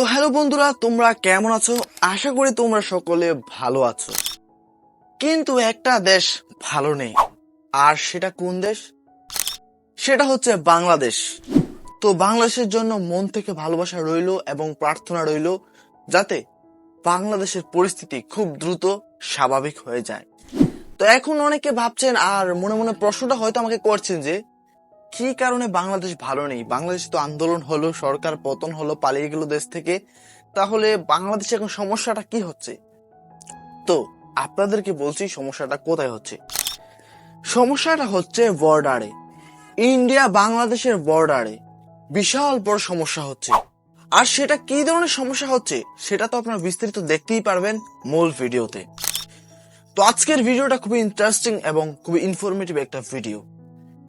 তো হ্যালো বন্ধুরা, তোমরা কেমন আছো? আশা করি তোমরা সকলে ভালো আছো। কিন্তু একটা দেশ ভালো নেই। আর সেটা কোন দেশ? সেটা হচ্ছে বাংলাদেশ। তো বাংলাদেশের জন্য মন থেকে ভালোবাসা রইল এবং প্রার্থনা রইল যাতে বাংলাদেশের পরিস্থিতি খুব দ্রুত স্বাভাবিক হয়ে যায়। তো এখন অনেকে ভাবছেন, আর মনে মনে প্রশ্নটা হয়তো আমাকে করছেন যে কি কারণে বাংলাদেশ ভালো নেই? বাংলাদেশ তো আন্দোলন হলো, সরকার পতন হলো, পালিয়ে গেল দেশ থেকে। তাহলে বাংলাদেশে এখন সমস্যাটা কি হচ্ছে? তো আপনাদেরকে বলছি সমস্যাটা কোথায় হচ্ছে? সমস্যাটা হচ্ছে বর্ডারে ইন্ডিয়া বাংলাদেশের বর্ডারে বিশাল বড় সমস্যা হচ্ছে। আর সেটা কি ধরনের সমস্যা হচ্ছে, সেটা তো আপনারা বিস্তারিত দেখতেই পারবেন মূল ভিডিওতে। তো আজকের ভিডিওটা খুবই ইন্টারেস্টিং এবং খুবই ইনফরমেটিভ একটা ভিডিও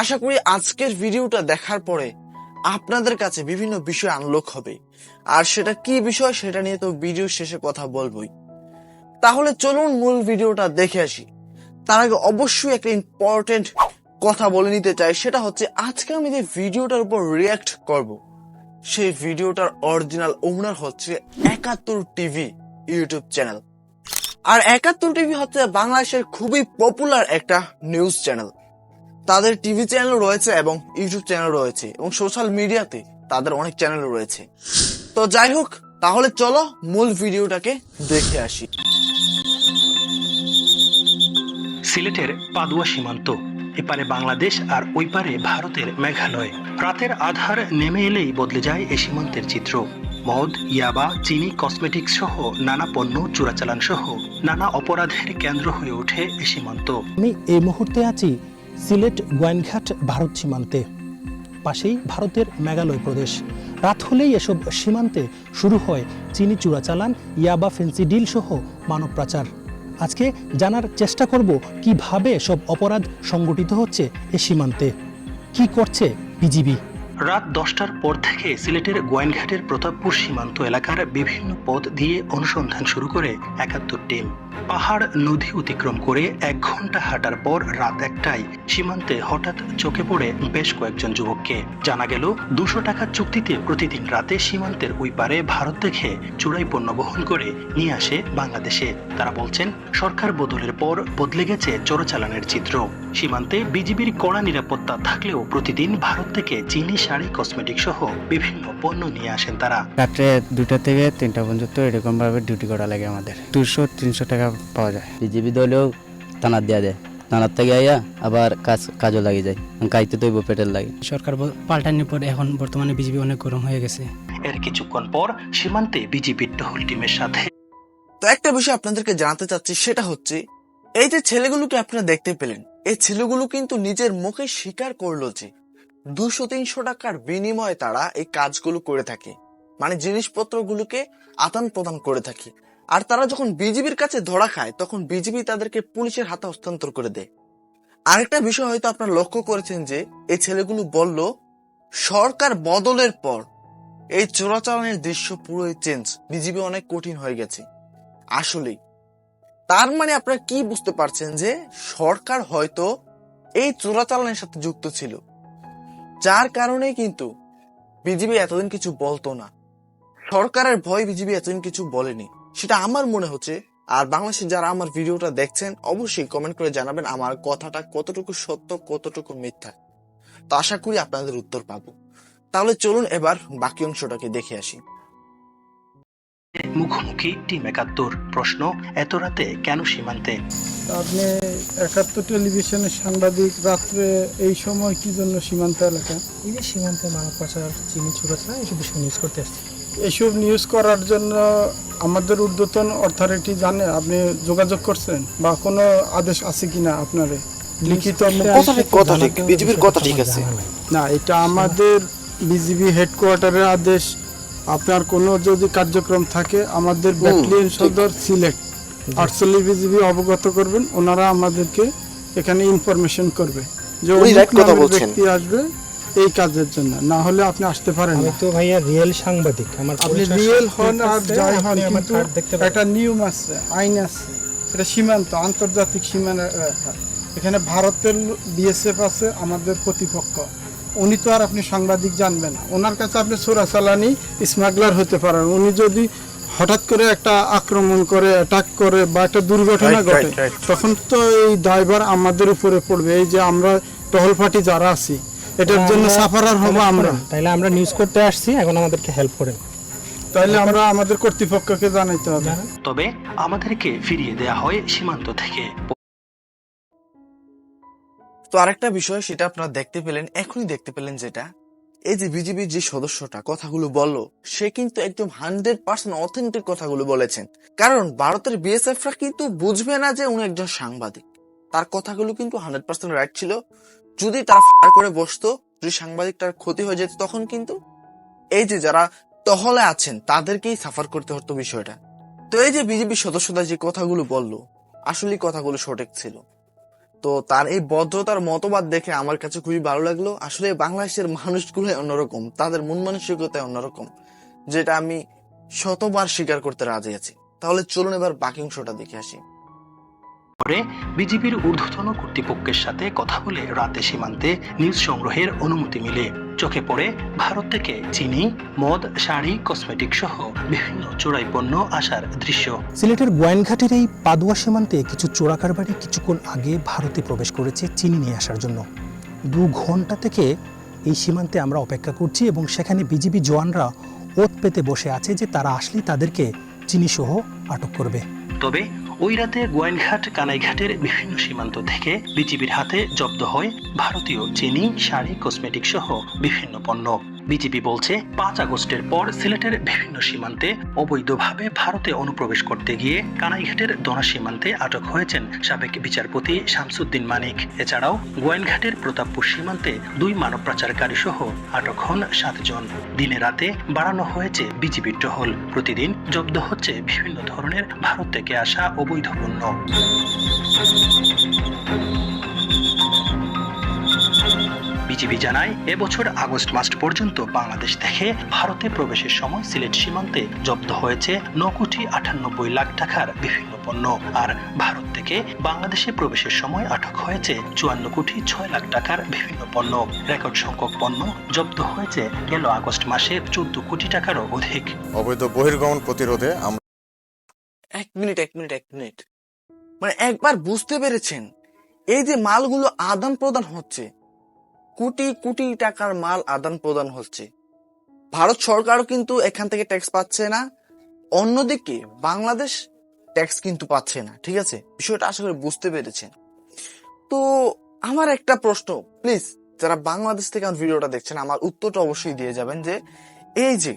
আশা করি আজকের ভিডিওটা দেখার পরে আপনাদের কাছে বিভিন্ন বিষয় আনলক হবে। আর সেটা কি বিষয় সেটা নিয়ে তো ভিডিও শেষে কথা বলবোই। তাহলে চলুন মূল ভিডিওটা দেখে আসি। তার আগে অবশ্যই একটা ইম্পর্টেন্ট কথা বলে নিতে চাই, সেটা হচ্ছে আজকে আমি যে ভিডিওটার উপর রিয়াক্ট করব, সেই ভিডিওটার অরিজিনাল ওনার হচ্ছে একাত্তর টিভি ইউটিউব চ্যানেল আর একাত্তর টিভি হচ্ছে বাংলাদেশের খুবই পপুলার একটা নিউজ চ্যানেল তাদের টিভি চ্যানেল রয়েছে এবং ইউটিউব চ্যানেল রয়েছে এবং সোশ্যাল মিডিয়াতে তাদের অনেক চ্যানেল রয়েছে। তো যাই হোক তাহলে চলো মূল ভিডিওটাকে দেখে আসি। সিলেটের পাদুয়া সীমান্ত এপারে বাংলাদেশ আর ওই পারে ভারতের মেঘালয়। রাতের আধার নেমে এলেই বদলে যায় এ সীমান্তের চিত্র। মদ ইয়াবা চিনি কসমেটিক্স সহ নানা পণ্য চোরাচালান সহ নানা অপরাধের কেন্দ্র হয়ে ওঠে এ সীমান্ত। আমি এই মুহূর্তে আছি সিলেট গোয়াইনঘাট ভারত সীমান্তে। পাশেই ভারতের মেঘালয় প্রদেশ। রাত হলেই এসব সীমান্তে শুরু হয় চিনি চোরাচালান ইয়াবা ফেন্সি ডিল সহ মানব পাচার। আজকে জানার চেষ্টা করব কীভাবে সব অপরাধ সংগঠিত হচ্ছে এ সীমান্তে। কি করছে বিজিবি? রাত দশটার পর থেকে সিলেটের গোয়াইনঘাটের প্রতাপপুর সীমান্ত এলাকার বিভিন্ন পথ দিয়ে অনুসন্ধান শুরু করে একাত্তর টিম। পাহাড় নদী অতিক্রম করে এক ঘণ্টা হাঁটার পর রাত একটায় সীমান্তে হঠাৎ চোখে পড়ে বেশ কয়েকজন যুবককে। জানা গেল, দুশো টাকার চুক্তিতে প্রতিদিন রাতে সীমান্তের ওই পারে ভারত থেকে চোরাই পণ্য বহন করে নিয়ে আসে বাংলাদেশে। তারা বলছেন, সরকার বদলের পর বদলে গেছে চোরাচালানের চিত্র সীমান্তে বিজিবির কড়া নিরাপত্তা থাকলেও প্রতিদিন ভারত থেকে চিনি, শাড়ি, কসমেটিক সহ বিভিন্ন পণ্য নিয়ে আসেন তারা। রাত্রে দুটা থেকে তিনটা পর্যন্ত এরকম ভাবে ডিউটি করা লাগে আমাদের। দুশো, তিনশো টাকা পাওয়া যায়। বিজেপি দলেও থানার দেওয়া দেয় থেকে আইয়া আবার কাজ কাজও লাগে যায়। কাইতে তৈব পেটের লাগে। সরকার পাল্টানোর পর এখন বর্তমানে বিজেপি অনেক গরম হয়ে গেছে। এর কিছুক্ষণ পর সীমান্তে বিজিবির টহল টিমের সাথে। তো একটা বিষয় আপনাদেরকে জানাতে চাচ্ছি সেটা হচ্ছে এই যে ছেলেগুলোকে আপনারা দেখতে পেলেন এই ছেলেগুলো কিন্তু নিজের মুখে স্বীকার করল যে দুশো তিনশো টাকার বিনিময়ে তারা এই কাজগুলো করে থাকে। মানে জিনিসপত্রগুলোকে আদান প্রদান করে থাকে। আর তারা যখন বিজিবির কাছে ধরা খায়, তখন বিজিবি তাদেরকে পুলিশের হাতে হস্তান্তর করে দেয়। আরেকটা বিষয় হয়তো আপনারা লক্ষ্য করেছেন যে, এই ছেলেগুলো বলল, সরকার বদলের পর এই চোরাচালানের দৃশ্য পুরোই চেঞ্জ। বিজিবি অনেক কঠিন হয়ে গেছে। আসলেই, তার মানে আপনারা কি বুঝতে পারছেন যে, সরকার হয়তো এই চোরাচালানের সাথে যুক্ত ছিল। যার কারণে কিন্তু বিজিবি এতদিন কিছু বলতো না। সরকারের ভয় বিজিবি এতদিন কিছু বলেনি। সেটা আমার মনে হচ্ছে আর বাংলাদেশে যারা আমার ভিডিওটা দেখছেন অবশ্যই কমেন্ট করে জানাবেন আমার কথাটা কতটুকু সত্য কতটুকু মিথ্যা। তো আশা করি আপনাদের উত্তর পাবো। তাহলে চলুন এবার বাকি অংশটাকে দেখে আসি। মুখোমুখি টিম একাত্তর। প্রশ্ন এত রাতে কেন সীমান্তে? আপনি একাত্তর টেলিভিশনের সাংবাদিক রাত্রে এই সময় কি জন্য সীমান্ত এলাকা? এই যে সীমান্তে মানব পাচার চিনি চোরাচালান এসব বিষয় নিউজ করতে আসছে। এসব নিউজ করার জন্য আমাদের ঊর্ধ্বতন অথরিটি জানে আপনি যোগাযোগ করছেন বা কোনো আদেশ আছে কিনা আপনারে? লিখিত কথা ঠিক কথা ঠিক বিজেপির কথা ঠিক আছে। না এটা আমাদের বিজিবি হেডকোয়ার্টারের আদেশ। আপনার কোনো যদি কার্যক্রম থাকে আমাদের ব্যাটালিয়ন সদর সিলেট আটচল্লিশ বিজিবি অবগত করবেন ওনারা আমাদেরকে এখানে ইনফরমেশন করবে। যে। ব্যক্তি আসবে এই কাজের জন্য। না হলে আপনি আসতে পারেন আমি না। তো ভাইয়া রিয়েল সাংবাদিক। আমার আপনি রিয়েল হন আর যাই হন আমার কিন্তু কার্ড দেখতে পারেন। একটা নিয়ম আছে আইন আছে। এটা সীমান্ত আন্তর্জাতিক সীমানা রেখা। এখানে ভারতের বিএসএফ আছে আমাদের প্রতিপক্ষ। উনি তো আর আপনি সাংবাদিক জানবেন না। ওনার কাছে আপনি চোরাচালানি স্মাগলার হতে পারেন। উনি যদি হঠাৎ করে একটা আক্রমণ করে অ্যাটাক করে বা একটা দুর্ঘটনা ঘটে. তখন তো এই দায়ভার আমাদের উপরে পড়বে। এই যে আমরা টহল পার্টি যারা আছি এটার জন্য সাফারার হব আমরা। তাইলে আমরা নিউজ করতে আসছি এখন আমাদেরকে হেল্প করেন। তাইলে আমরা আমাদের কর্তৃপক্ষকে জানাইতে হবে। তবে আমাদেরকে ফিরিয়ে দেয়া হয় সীমান্ত থেকে। তো আরেকটা বিষয় সেটা আপনারা দেখতে পেলেন এখনই দেখতে পেলেন যেটা এই যে বিজেপির যে সদস্যটা কথাগুলো বলল সে কিন্তু একদম হান্ড্রেড পার্সেন্ট অথেন্টিক কথাগুলো বলেছেন। কারণ ভারতের বিএসএফরা কিন্তু বুঝবে না যে উনি একজন সাংবাদিক। তার কথাগুলো কিন্তু হান্ড্রেড পার্সেন্ট রাইট ছিল। যদি তারা করে বসতো, যদি সাংবাদিকটার ক্ষতি হয়ে যেত, তখন কিন্তু এই যে যারা টহলে আছেন, তাদেরকেই সাফার করতে হতো বিষয়টা। তো এই যে বিজেপি সদস্যরা যে কথাগুলো বলল আসলে কথাগুলো সঠিক ছিল। তো তার এই ভদ্রতার মতবাদ দেখে আমার কাছে খুবই ভালো লাগল। আসলে বাংলাদেশের মানুষগুলো অন্যরকম, তাদের মন মানসিকতা অন্যরকম, যেটা আমি শতবার স্বীকার করতে রাজি আছি। তাহলে চলুন এবার বাকি অংশটা দেখে আসি। পরে বিজেপির ঊর্ধ্বতন কর্তৃপক্ষের সাথে কথা বলে রাতে সীমান্তে নিউজ সংগ্রহের অনুমতি মিলে। চোখে পড়ে ভারত থেকে চিনি মদ শাড়ি কসমেটিক সহ বিভিন্ন চোরাই পণ্য আসার দৃশ্য। সিলেটের গোয়েনঘাটের এই পাদুয়া সীমান্তে কিছু চোরাকারবারি কিছুক্ষণ আগে ভারতে প্রবেশ করেছে চিনি নিয়ে আসার জন্য। দু ঘণ্টা থেকে এই সীমান্তে আমরা অপেক্ষা করছি এবং সেখানে বিজিবি জওয়ানরা ওত পেতে বসে আছে যে তারা আসলেই তাদেরকে চিনি সহ আটক করবে। তবে ওই রাতে গোয়াইনঘাট কানাইঘাটের বিভিন্ন সীমান্ত থেকে বিজিবির হাতে জব্দ হয় ভারতীয় চিনি, শাড়ি কসমেটিক সহ বিভিন্ন পণ্য। বিজেপি বলছে, পাঁচ আগস্টের পর সিলেটের বিভিন্ন সীমান্তে অবৈধভাবে ভারতে অনুপ্রবেশ করতে গিয়ে কানাইঘাটের দনা সীমান্তে আটক হয়েছেন সাবেক বিচারপতি শামসুদ্দিন মানিক। এছাড়াও গোয়েনঘাটের প্রতাপপুর সীমান্তে দুই মানব পাচারকারী সহ আটক হন সাতজন। দিনে রাতে বাড়ানো হয়েছে বিজিবির টহল। প্রতিদিন জব্দ হচ্ছে বিভিন্ন ধরনের ভারত থেকে আসা অবৈধ পণ্য। বিজিবি জানায় এবছর আগস্ট মাস পর্যন্ত বাংলাদেশ থেকে ভারতে প্রবেশের সময় সিলেট সীমান্তে জব্দ হয়েছে ন কোটি আটানব্বই লাখ টাকার বিভিন্ন পণ্য। আর ভারত থেকে বাংলাদেশে প্রবেশের সময় আটক হয়েছে চুয়ান্ন কোটি ছয় লাখ টাকার বিভিন্ন পণ্য। রেকর্ড সংখ্যক পণ্য জব্দ হয়েছে গেল আগস্ট মাসে চোদ্দ কোটি টাকারও অধিক। অবৈধ বহির্গমন প্রতিরোধে আমরা এক মিনিট এক মিনিট এক মিনিট। মানে একবার বুঝতে পেরেছেন? এই যে মালগুলো আদান প্রদান হচ্ছে কোটি কোটি টাকার মাল আদান প্রদান হচ্ছে। ভারত সরকারও কিন্তু এখান থেকে ট্যাক্স পাচ্ছে না। অন্যদিকে বাংলাদেশ ট্যাক্স কিন্তু পাচ্ছে না, ঠিক আছে? বিষয়টা আশা করি বুঝতে পেরেছেন। তো আমার একটা প্রশ্ন প্লিজ যারা বাংলাদেশ থেকে আমার ভিডিওটা দেখছেন, আমার উত্তরটা অবশ্যই দিয়ে যাবেন যে, এই যে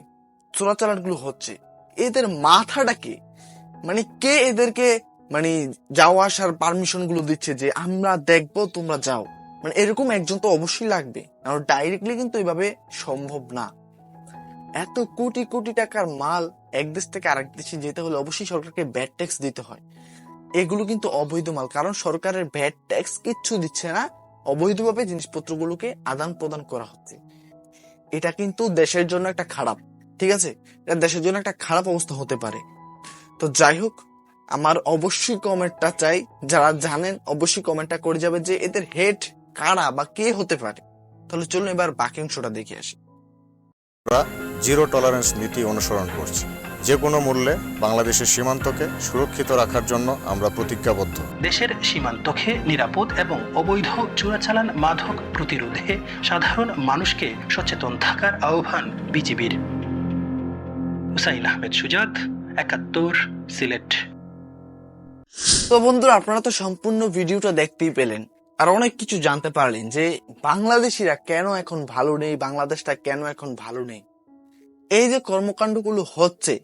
চোরাচালানগুলো হচ্ছে, এদের মাথাটা কি? মানে কে এদেরকে মানে যাওয়া আসার পারমিশনগুলো দিচ্ছে যে, আমরা দেখব, তোমরা যাও মানে এরকম একজন তো অবশ্যই লাগবে। কারণ ডাইরেক্টলি কিন্তু এভাবে সম্ভব না। এত কোটি কোটি টাকার মাল এক দেশ থেকে আরেক দেশে যেতে হলে অবশ্যই সরকারকে ব্যাট ট্যাক্স দিতে হয়। এগুলো কিন্তু অবৈধ মাল। কারণ সরকারের ভ্যাট ট্যাক্স কিচ্ছু দিচ্ছে না। অবৈধভাবে জিনিসপত্রগুলোকে আদান প্রদান করা হচ্ছে। এটা কিন্তু দেশের জন্য একটা খারাপ, ঠিক আছে? এটা দেশের জন্য একটা খারাপ অবস্থা হতে পারে। তো যাই হোক, আমার অবশ্যই কমেন্টটা চাই। যারা জানেন, অবশ্যই কমেন্টটা করে যাবে যে এদের হেড কারা বা কে হতে পারে? তাহলে চলুন এবার বাকি অংশটা দেখে আসি। আমরা জিরো টলারেন্স নীতি অনুসরণ করছি। যে কোনো মূল্যে বাংলাদেশের সীমান্তকে সুরক্ষিত রাখার জন্য আমরা প্রতিজ্ঞাবদ্ধ। দেশের সীমান্তকে নিরাপদ এবং অবৈধ চোরাচালান মাদক প্রতিরোধে সাধারণ মানুষকে সচেতন থাকার আহ্বান বিজিবির। হুসাইন আহমেদ সুজাত একাত্তর সিলেট। তো বন্ধুরা আপনারা তো সম্পূর্ণ ভিডিওটা দেখতেই পেলেন। আর অনেক কিছু জানতে পারলেন যে বাংলাদেশিরা কেন এখন ভালো নেই, বাংলাদেশটা কেন এখন ভালো নেই। এই যে কর্মকাণ্ডগুলো হচ্ছে,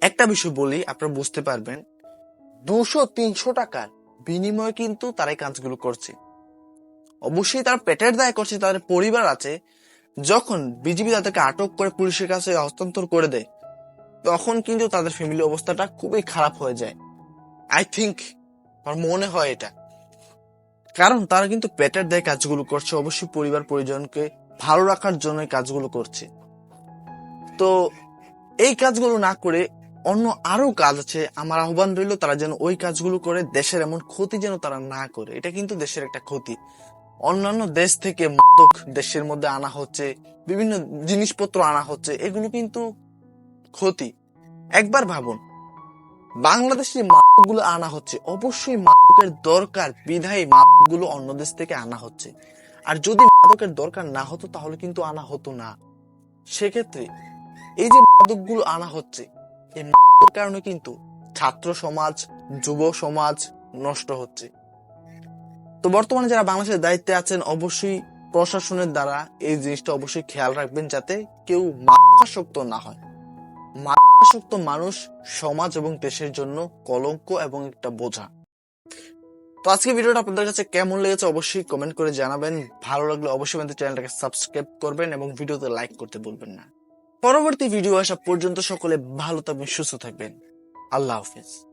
একটা বিষয় বলি, আপনারা বুঝতে পারবেন, দুশো তিনশো টাকার বিনিময়ে কিন্তু তারা কাজগুলো করছে। অবশ্যই তার পেটের দায় করছে, তাদের পরিবার আছে। যখন বিজিবি তাদেরকে আটক করে পুলিশের কাছে হস্তান্তর করে দেয়, তখন কিন্তু তাদের ফ্যামিলি অবস্থাটা খুবই খারাপ হয়ে যায়। আই থিঙ্ক আমার মনে হয় এটা। কারণ তারা কিন্তু পেটের দায় কাজগুলো করছে, অবশ্যই পরিবার পরিজনকে ভালো রাখার জন্য কাজগুলো করছে। তো এই কাজগুলো না করে অন্য আরও কাজ আছে। আমার আহ্বান রইল তারা যেন ওই কাজগুলো করে, দেশের এমন ক্ষতি যেন তারা না করে। এটা কিন্তু দেশের একটা ক্ষতি। অন্যান্য দেশ থেকে মাদক দেশের মধ্যে আনা হচ্ছে, বিভিন্ন জিনিসপত্র আনা হচ্ছে, এগুলো কিন্তু ক্ষতি। একবার ভাবুন, বাংলাদেশে মাদকগুলো আনা হচ্ছে। অবশ্যই মাদকের দরকার, বিধায় মাদকগুলো অন্য দেশ থেকে আনা হচ্ছে। আর যদি মাদকের দরকার না হতো, তাহলে কিন্তু আনা হতো না। সেক্ষেত্রে এই যে মাদকগুলো আনা হচ্ছে, এই মাদকের কারণে কিন্তু ছাত্র সমাজ, যুব সমাজ নষ্ট হচ্ছে। তো বর্তমানে যারা বাংলাদেশের দায়িত্বে আছেন, অবশ্যই প্রশাসনের দ্বারা এই জিনিসটা অবশ্যই খেয়াল রাখবেন যাতে কেউ মাদকাসক্ত না হয়। মাদকাসক্ত মানুষ সমাজ এবং দেশের জন্য কলঙ্ক এবং একটা বোঝা। তো আজকে ভিডিওটা আপনাদের কাছে কেমন লেগেছে অবশ্যই কমেন্ট করে জানাবেন। ভালো লাগলে অবশ্যই আমাদের চ্যানেলটাকে সাবস্ক্রাইব করবেন এবং ভিডিওতে লাইক করতে বলবেন না। পরবর্তী ভিডিও আসা পর্যন্ত সকলে ভালো থাকবেন, সুস্থ থাকবেন। আল্লাহ হাফিজ।